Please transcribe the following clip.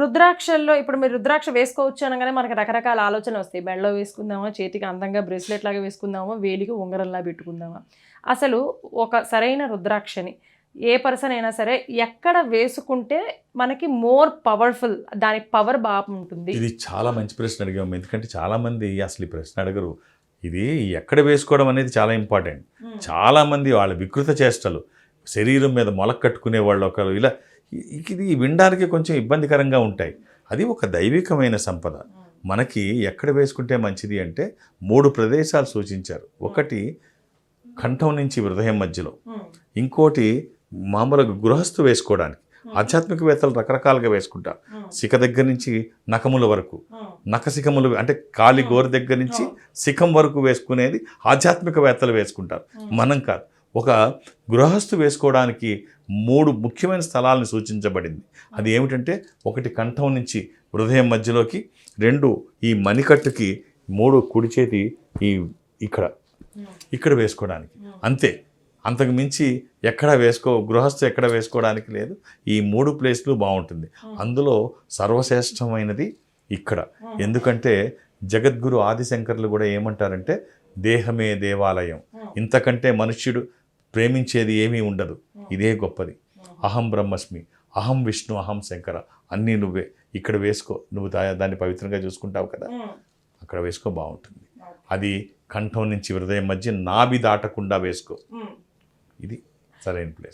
రుద్రాక్షల్లో ఇప్పుడు మీరు రుద్రాక్ష వేసుకోవచ్చు అనగానే మనకి రకరకాల ఆలోచన వస్తాయి. బెళ్ళలో వేసుకుందామా చేతికి అందంగా బ్రేస్లెట్ లాగా వేసుకుందామా వేలికి ఉంగరంలా పెట్టుకుందామా? అసలు ఒక సరైన రుద్రాక్షని ఏ పర్సన్ అయినా సరే ఎక్కడ వేసుకుంటే మనకి మోర్ పవర్ఫుల్ దాని పవర్ బాగా ఉంటుంది. ఇది చాలా మంచి ప్రశ్న అడిగాము ఎందుకంటే చాలామంది అసలు ఈ ప్రశ్న అడగరు. ఇది ఎక్కడ వేసుకోవడం అనేది చాలా ఇంపార్టెంట్ చాలామంది వాళ్ళ వికృత చేష్టలు శరీరం మీద మొలక కట్టుకునే వాళ్ళు ఒకరు ఇలా ఇది వినడానికి కొంచెం ఇబ్బందికరంగా ఉంటాయి. అది ఒక దైవికమైన సంపద. మనకి ఎక్కడ వేసుకుంటే మంచిది అంటే మూడు ప్రదేశాలు సూచించారు. ఒకటి కంఠం నుంచి హృదయం మధ్యలో. ఇంకోటి మామూలుగా గృహస్థు వేసుకోవడానికి. ఆధ్యాత్మికవేత్తలు రకరకాలుగా వేసుకుంటారు. శిఖ దగ్గర నుంచి నఖముల వరకు. నఖశిఖములు అంటే కాలి గోరు దగ్గర నుంచి శిఖం వరకు వేసుకునేది ఆధ్యాత్మికవేత్తలు వేసుకుంటారు. మనం కాదు. ఒక గృహస్థు వేసుకోవడానికి మూడు ముఖ్యమైన స్థలాలను సూచించబడింది. అది ఏమిటంటే ఒకటి కంఠం నుంచి హృదయం మధ్యలోకి రెండు ఈ మణికట్టుకి మూడు కుడి చేతి ఈ ఇక్కడ ఇక్కడ వేసుకోవడానికి. అంతే. అంతకు మించి ఎక్కడ వేసుకో గృహస్థు ఎక్కడ వేసుకోవడానికి లేదు. ఈ మూడు ప్లేస్లు బాగుంటుంది. అందులో సర్వశ్రేష్టమైనది ఇక్కడ. ఎందుకంటే జగద్గురు ఆదిశంకర్లు కూడా ఏమంటారంటే దేహమే దేవాలయం. ఇంతకంటే మనుష్యుడు ప్రేమించేది ఏమీ ఉండదు. ఇదే గొప్పది. అహం బ్రహ్మస్మి అహం విష్ణు అహం శంకర అన్నీ నువ్వే. ఇక్కడ వేసుకో. నువ్వు దాన్ని పవిత్రంగా చూసుకుంటావు కదా? అక్కడ వేసుకో బాగుంటుంది. అది కంఠం నుంచి హృదయం మధ్య నాభి దాటకుండా వేసుకో. ఇది సరైన ప్లేస్.